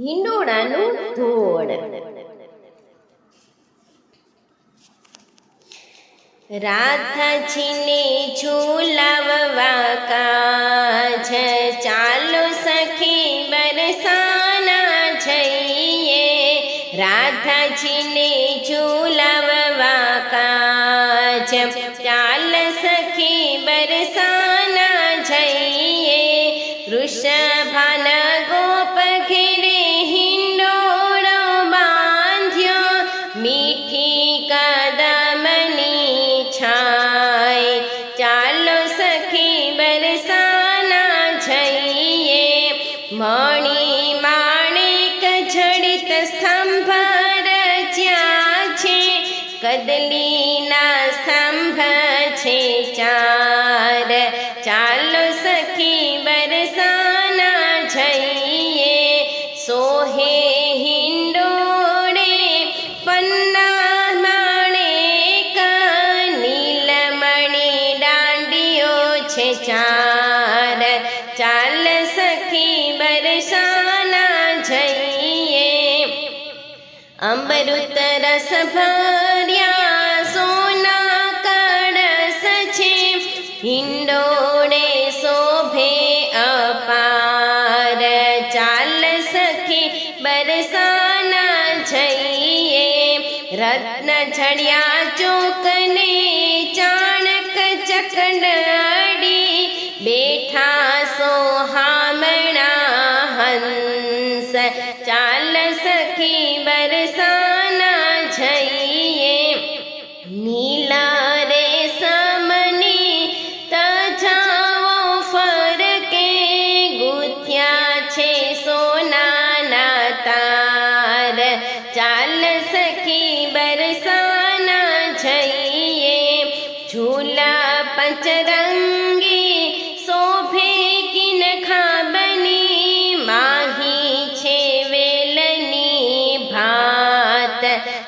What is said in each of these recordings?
હિંડોળાનું ધોળ રાધાજીને ઝુલાવવા કાજ ચાલો સખી બરસાના જઈએ રાધાજીને ઝુલાવવા કાજ ಬದಲಿ અમૃત રસ ભર્યા, સોના કળશ છે. હિંડોળે શોભે અપાર, ચાલ સખી બરસાના જઈએ. રત્ન જડિયા ચોકને ચાણક ચકડડી, બેઠા સોહામણા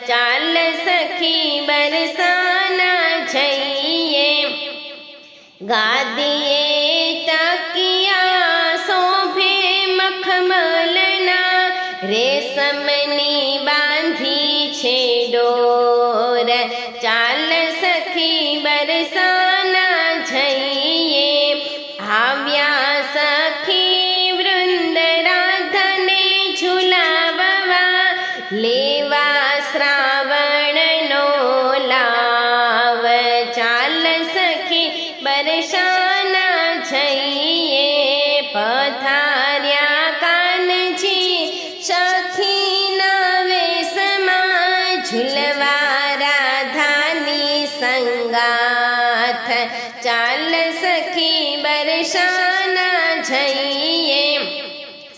ચાલ સખી બરસાના જઈએ. ગાદીએ તકિયા શોભે મખમલના રેશમની બાંધી છે ડોર. ચાલ સખી બરસાના રાધાની સંગાથ ચાલ સખી બરસાના જઈએ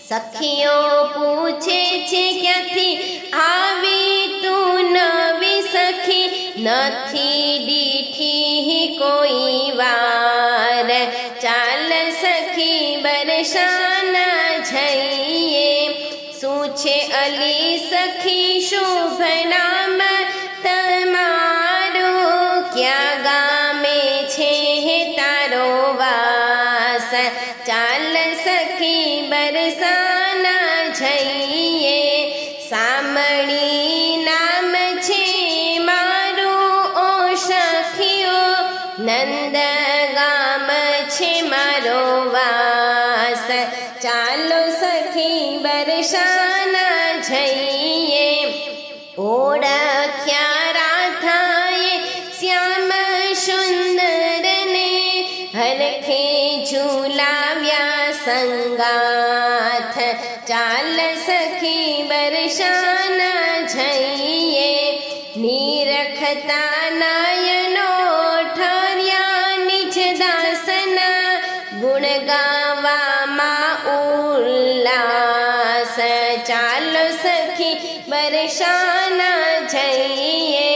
સખીઓ પૂછે છે ક્યાંથી આવી તું નવી સખી નથી દીઠી કોઈ વાર ચાલ સખી બરસાના જઈએ શું છે અલી સખી શુભ સખી બરસાના જઈએ. સામણી નામ છે મારું ઓ સખીઓ. નંદ ગામ છે મારો વાસ. ચાલો સખી બરસાના ઝુલાવ્યા સંગાથ. ચાલ સખી બરસાના જઈએ. નિરખતા નાયનો ઠર્યા નિજ દાસના ગુણ ગાવામાં ઉલ્લાસ. ચાલ સખી બરસાના જઈએ.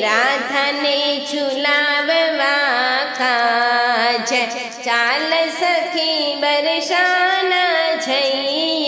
રાધાને ઝુલાવવા કાજ ચાલ સખી બરસાના જઈએ